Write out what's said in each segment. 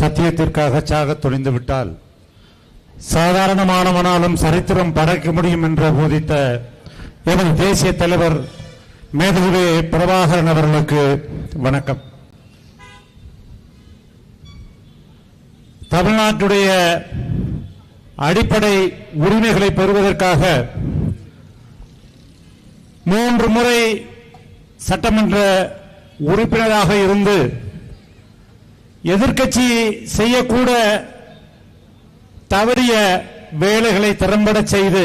சத்தியத்திற்காக சாக துணிந்து விட்டால் சாதாரணமானவனாலும் சரித்திரம் படைக்க முடியும் என்று போதித்த எமது தேசிய தலைவர் மேதகுவே பிரபாகரன் அவர்களுக்கு வணக்கம். தமிழ்நாட்டுடைய அடிப்படை உரிமைகளை பெறுவதற்காக மூன்று முறை சட்டமன்ற உறுப்பினராக இருந்து எதிர்க்கட்சி செய்யக்கூட தவறிய வேலைகளை திறம்பட செய்து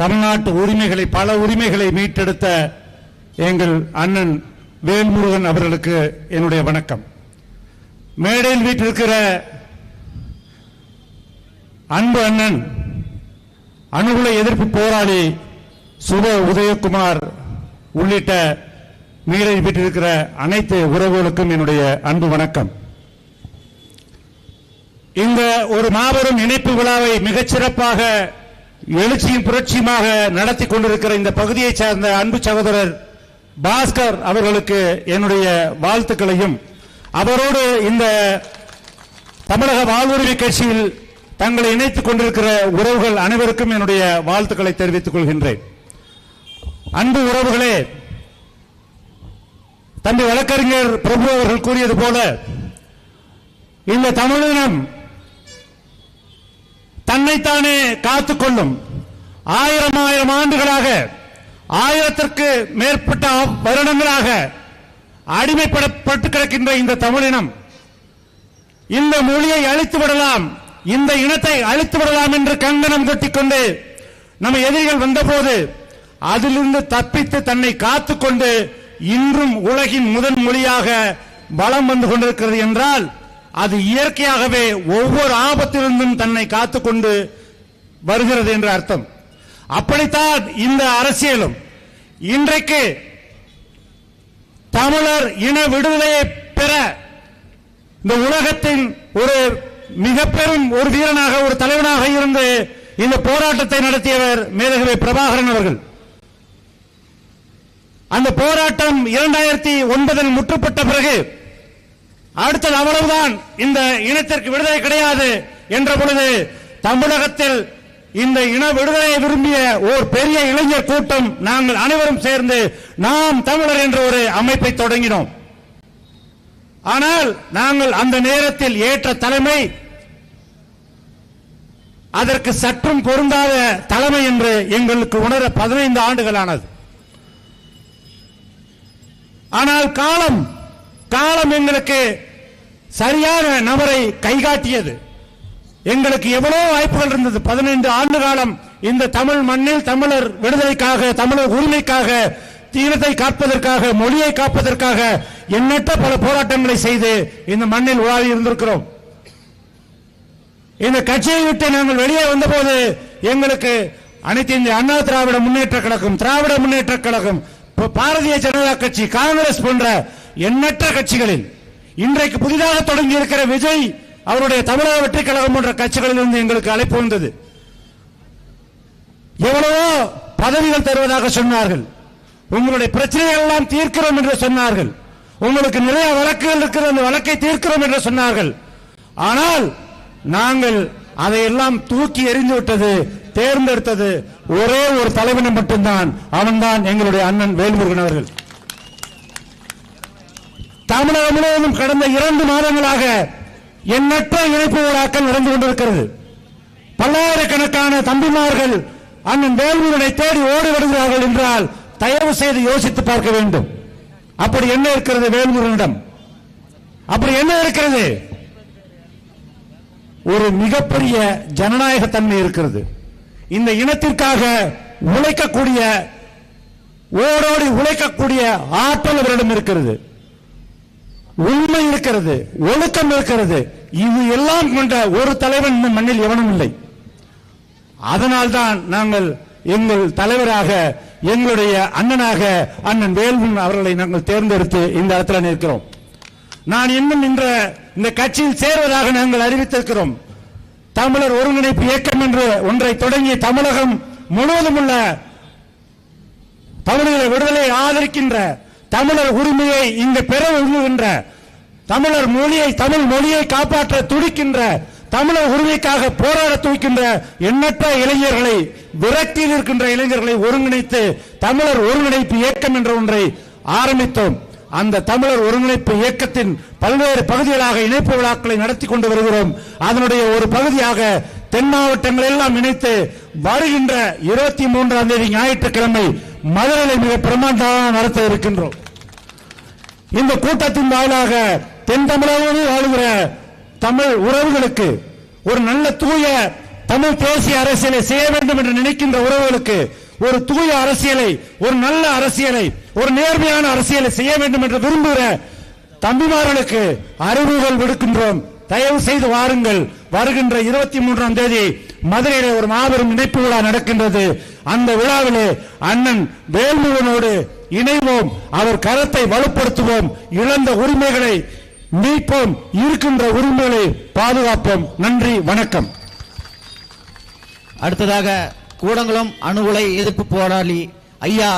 தமிழ்நாட்டு உரிமைகளை பல உரிமைகளை மீட்டெடுத்த எங்கள் அண்ணன் வேல்முருகன் அவர்களுக்கு என்னுடைய வணக்கம். மேடையில் வீட்டிருக்கிற அன்பு அண்ணன் அணுகுல எதிர்ப்பு போராளி சுப உதயகுமார் உள்ளிட்ட மேடையில் வீட்டிருக்கிற அனைத்து உறவுகளுக்கும் என்னுடைய அன்பு வணக்கம். இந்த ஒரு மாபெரும் இணைப்பு விழாவை மிகச்சிறப்பாக எழுச்சியும் புரட்சியுமாக நடத்தி கொண்டிருக்கிற இந்த பகுதியைச் சார்ந்த அன்பு சகோதரர் பாஸ்கர் அவர்களுக்கு என்னுடைய வாழ்த்துக்களையும். அவரோடு இந்த தமிழக வாழ்வுரிமை கட்சியில் தங்களை இணைத்துக் கொண்டிருக்கிற உறவுகள் அனைவருக்கும் என்னுடைய வாழ்த்துக்களை தெரிவித்துக் கொள்கின்றேன். அன்பு உறவுகளே தம்பி வழக்கறிஞர் பிரபு அவர்கள் கூறியது போல இந்த தமிழினம் தன்னைத்தானே காத்துக்கொள்ளும். ஆயிரம் ஆயிரம் ஆண்டுகளாக ஆயிரத்திற்கு மேற்பட்ட வருடங்களாக அடிமைப்படப்பட்டு கிடக்கின்ற இந்த தமிழினம் இந்த மொழியை அழித்து விடலாம் இந்த இனத்தை அழித்து விடலாம் என்று கங்கணம் கொட்டிக்கொண்டு நம்ம எதிரிகள் வந்தபோது அதிலிருந்து தப்பித்து தன்னை காத்துக்கொண்டு இன்றும் உலகின் முதன் மொழியாக பலம் வந்து கொண்டிருக்கிறது என்றால் அது இயற்கையாகவே ஒவ்வொரு ஆபத்திலிருந்தும் தன்னை காத்துக்கொண்டு வருகிறது என்று அர்த்தம். அப்படித்தான் இந்த அரசியலும். இன்றைக்கு தமிழர் இன விடுதலையை பெற இந்த உலகத்தின் ஒரு மிக பெரும் ஒரு வீரனாக ஒரு தலைவனாக இருந்து இந்த போராட்டத்தை நடத்தியவர் மேதகவி பிரபாகரன் அவர்கள். அந்த போராட்டம் இரண்டாயிரத்தி ஒன்பதில் முற்றுப்பட்ட பிறகு அடுத்தது அவ்வளவுதான். இந்த இனத்திற்கு விடுதலை கிடையாது என்ற பொழுது தமிழகத்தில் இந்த இன விடுதலையை விரும்பிய ஒரு பெரிய இளைஞர் கூட்டம் நாங்கள் அனைவரும் சேர்ந்து நாம் தமிழர் என்ற ஒரு அமைப்பை தொடங்கினோம். ஆனால் நாங்கள் அந்த நேரத்தில் ஏற்ற தலைமை அதற்கு சற்றும் பொருந்தாத தலைமை என்று எங்களுக்கு உணர பதினைந்து ஆண்டுகளானது ஆனால் காலம் காலம் எங்களுக்கு சரியான நபரை கைகாட்டியது. எங்களுக்கு எவ்வளவு வாய்ப்புகள் இருந்தது. பதினைந்து ஆண்டு காலம் இந்த தமிழ் மண்ணில் தமிழர் விடுதலைக்காக தமிழர் உரிமைக்காக தீரத்தை காப்பதற்காக மொழியை காப்பதற்காக எண்ணற்ற பல போராட்டங்களை செய்து இந்த மண்ணில் உலாவி இருந்திருக்கிறோம். இந்த கட்சியை விட்டு நாங்கள் வெளியே வந்தபோது எங்களுக்கு அனைத்து இந்திய அண்ணா திராவிட முன்னேற்ற கழகம் திராவிட முன்னேற்ற கழகம் பாரதிய ஜனதா கட்சி காங்கிரஸ் போன்ற எண்ணற்ற கட்சிகளில் இன்றைக்கு புதிதாக தொடங்கி இருக்கிற விஜய் அவருடைய தமிழக வெற்றி கழகம் போன்ற கட்சிகளில் இருந்து எங்களுக்கு அழைப்பு வந்தது. எவ்வளவோ பதவிகள் தருவதாக சொன்னார்கள். உங்களுடைய பிரச்சனைகள் எல்லாம் தீர்க்கிறோம் என்று சொன்னார்கள். உங்களுக்கு நிறைய வழக்குகள் இருக்கிற அந்த வழக்கை தீர்க்கிறோம் என்று சொன்னார்கள். ஆனால் நாங்கள் அதையெல்லாம் தூக்கி எறிந்து விட்டது தேர்ந்தெடுத்தது ஒரே ஒரு தலைவனை மட்டும்தான். அவன்தான் எங்களுடைய அண்ணன் வேல்முருகன் அவர்கள். தமிழகம் முழுவதும் கடந்த இரண்டு மாதங்களாக எண்ணற்ற இணைப்பு விழாக்கள் நடந்து கொண்டிருக்கிறது. பல்லாயிரக்கணக்கான தம்பிமார்கள் அண்ணன் வேல்முருகனை தேடி ஓடி வருகிறார்கள் என்றால் தயவு செய்து யோசித்து பார்க்க வேண்டும். அப்படி என்ன இருக்கிறது வேல்முருகனிடம் அப்படி என்ன இருக்கிறது? ஒரு மிகப்பெரிய ஜனநாயக தன்மை இருக்கிறது. இந்த இனத்திற்காக உழைக்கக்கூடிய ஓடோடி உழைக்கக்கூடிய ஆற்றல் அவரிடம் இருக்கிறது. உண்மை இருக்கிறது ஒழுக்கம் இருக்கிறது. இது எல்லாம் கொண்ட ஒரு தலைவன் இந்த மண்ணில் எவனும் இல்லை. அதனால்தான் நாங்கள் எங்கள் தலைவராக எங்களுடைய அண்ணனாக அண்ணன் வேல்முன் அவர்களை நாங்கள் தேர்ந்தெடுத்து இந்த இடத்துல நிற்கிறோம். நான் இன்னும் இன்ற இந்த கட்சியில் சேர்வதாக நாங்கள் அறிவித்திருக்கிறோம். தமிழர் ஒருங்கிணைப்பு இயக்கம் என்று ஒன்றை தொடங்கி தமிழகம் முழுவதும் உள்ள தமிழக விடுதலை ஆதரிக்கின்ற தமிழர் உரிமையை இங்கு பெற விரும்புகின்ற தமிழர் மொழியை தமிழ் மொழியை காப்பாற்ற துடிக்கின்ற தமிழர் உரிமைக்காக போராட துடிக்கின்ற எண்ணற்ற இளைஞர்களை விரக்தியில் இருக்கின்ற இளைஞர்களை ஒருங்கிணைத்து தமிழர் ஒருங்கிணைப்பு இயக்கம் என்ற ஒன்றை ஆரம்பித்தோம். அந்த தமிழர் ஒருங்கிணைப்பு இயக்கத்தின் பல்வேறு பகுதிகளாக இணைப்பு விழாக்களை நடத்தி கொண்டு வருகிறோம். அதனுடைய ஒரு பகுதியாக தென் மாவட்டங்கள் எல்லாம் இணைத்து வருகின்ற இருபத்தி மூன்றாம் தேதி ஞாயிற்றுக்கிழமை மதுரையில் மிக பிரமாண்டமாக நடத்த இருக்கின்றோம். இந்த கூட்டத்தின் வாயிலாக தென் தமிழகத்தில் வாழுகிற தமிழ் உறவுகளுக்கு ஒரு நல்ல தூய தமிழ் தேசிய அரசியலை செய்ய வேண்டும் என்று நினைக்கின்ற உறவுகளுக்கு ஒரு தூய அரசியலை ஒரு நல்ல அரசியலை ஒரு நேர்மையான அரசியலை செய்ய வேண்டும் என்று விரும்புகிற தம்பிமார்களுக்கு அறிவுகள் விடுக்கின்றோம். தயவு செய்து வாருங்கள். வருகின்ற இருபத்தி மூன்றாம் தேதி மதுரையிலே ஒரு மாபெரும் இணைப்பு விழா நடக்கின்றது. அந்த விழாவிலே அண்ணன் வேல்முகனோடு இணைவோம். அவர் கரத்தை வலுப்படுத்துவோம். இழந்த உரிமைகளை மீட்போம். இருக்கின்ற உரிமைகளை பாதுகாப்போம். நன்றி வணக்கம். அடுத்ததாக கூடங்குளம் அணு உலை எதிர்ப்பு போராளி ஐயா